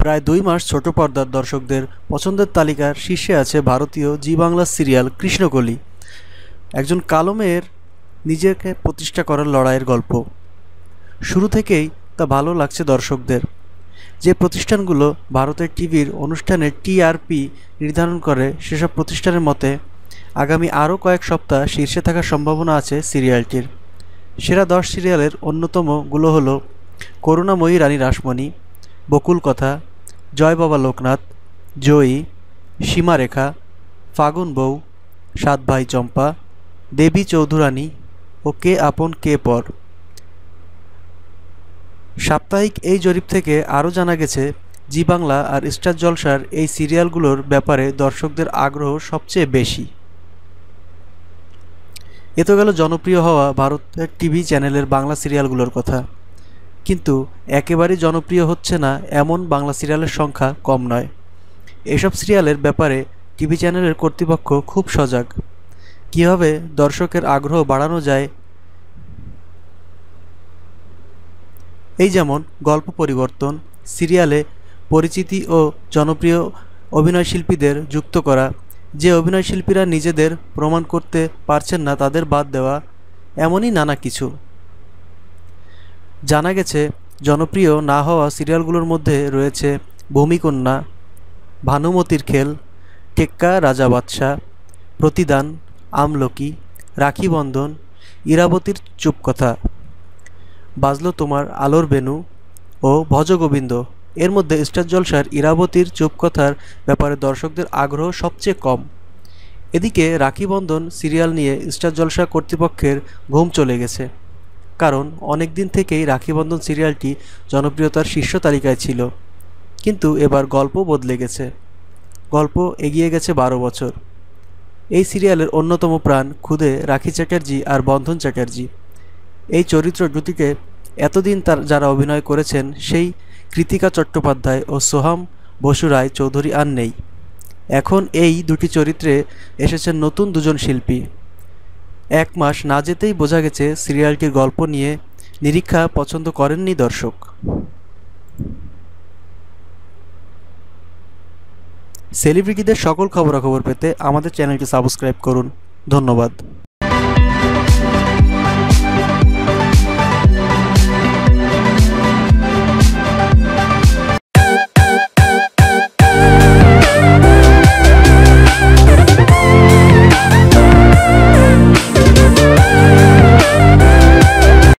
প্রায় দুই মাস ছোট পর্দার দর্শকদের পছন্দের তালিকার শীর্ষে আছে ভারতীয় জি বাংলা সিরিয়াল কৃষ্ণকলি। একজন কালো মেয়ের নিজেকে প্রতিষ্ঠা করার লড়াইয়ের গল্প। শুরু থেকেই তা ভালো লাগছে দর্শকদের। যে প্রতিষ্ঠানগুলো ভারতের টিভির অনুষ্ঠানের টিআরপি নির্ধারণ করে সেসব প্রতিষ্ঠানের মতে, আগামী আরও কয়েক সপ্তাহ শীর্ষে থাকার সম্ভাবনা আছে সিরিয়ালটির। সেরা দশ সিরিয়ালের অন্যতমগুলো হলো করুণাময়ী রানী রাসমণি, বকুল কথা জয় বাবা লোকনাথ, জয়ী সীমারেখা, ফাগুন বউ, সাত ভাই চম্পা, দেবী চৌধুরানী ও কে আপন কে পর। সাপ্তাহিক এই জরিপ থেকে আরও জানা গেছে, জি বাংলা আর স্টার জলসার এই সিরিয়ালগুলোর ব্যাপারে দর্শকদের আগ্রহ সবচেয়ে বেশি। এ তো গেল জনপ্রিয় হওয়া ভারতের টিভি চ্যানেলের বাংলা সিরিয়ালগুলোর কথা। কিন্তু একেবারেই জনপ্রিয় হচ্ছে না এমন বাংলা সিরিয়ালের সংখ্যা কম নয়। এসব সিরিয়ালের ব্যাপারে টিভি চ্যানেলের কর্তৃপক্ষ খুব সজাগ। কীভাবে দর্শকের আগ্রহ বাড়ানো যায়? এই যেমন গল্প পরিবর্তন, সিরিয়ালে পরিচিতি ও জনপ্রিয় অভিনয়শিল্পীদের যুক্ত করা, যে অভিনয়শিল্পীরা নিজেদের প্রমাণ করতে পারছেন না তাদের বাদ দেওয়া, এমনই নানা কিছু। জানা গেছে, জনপ্রিয় না হওয়া সিরিয়ালগুলোর মধ্যে রয়েছে ভূমিকন্যা, ভানুমতির খেল টেক্কা রাজা বাদশাহ, প্রতিদান, আমলকি, রাখি বন্ধন, ইরাবতীর চুপকথা বাজলো তোমার আলোর বেনু ও ভজগোবিন্দ। এর মধ্যে স্টার জলসার ইরাবতীর চুপকথার ব্যাপারে দর্শকদের আগ্রহ সবচেয়ে কম। এদিকে রাখি বন্ধন সিরিয়াল নিয়ে স্টার জলসা কর্তৃপক্ষের ঘুম চলে গেছে। কারণ অনেক দিন থেকেই রাখিবন্ধন সিরিয়ালটি জনপ্রিয়তার শীর্ষ তালিকায় ছিল। কিন্তু এবার গল্প বদলে গেছে। গল্প এগিয়ে গেছে বারো বছর। এই সিরিয়ালের অন্যতম প্রাণ খুদে রাখি চ্যাটার্জি আর বন্ধন চ্যাটার্জি। এই চরিত্র দুটিকে এতদিন তার যারা অভিনয় করেছেন, সেই কৃতিকা চট্টোপাধ্যায় ও সোহাম বসু রায় চৌধুরী আর নেই। এখন এই দুটি চরিত্রে এসেছেন নতুন দুজন শিল্পী। এক মাস না যেতেই বোঝা গেছে সিরিয়ালটির গল্প নিয়ে নিরীক্ষা পছন্দ করেননি দর্শক। সেলিব্রিটিদের সকল খবরাখবর পেতে আমাদের চ্যানেলটি সাবস্ক্রাইব করুন। ধন্যবাদ।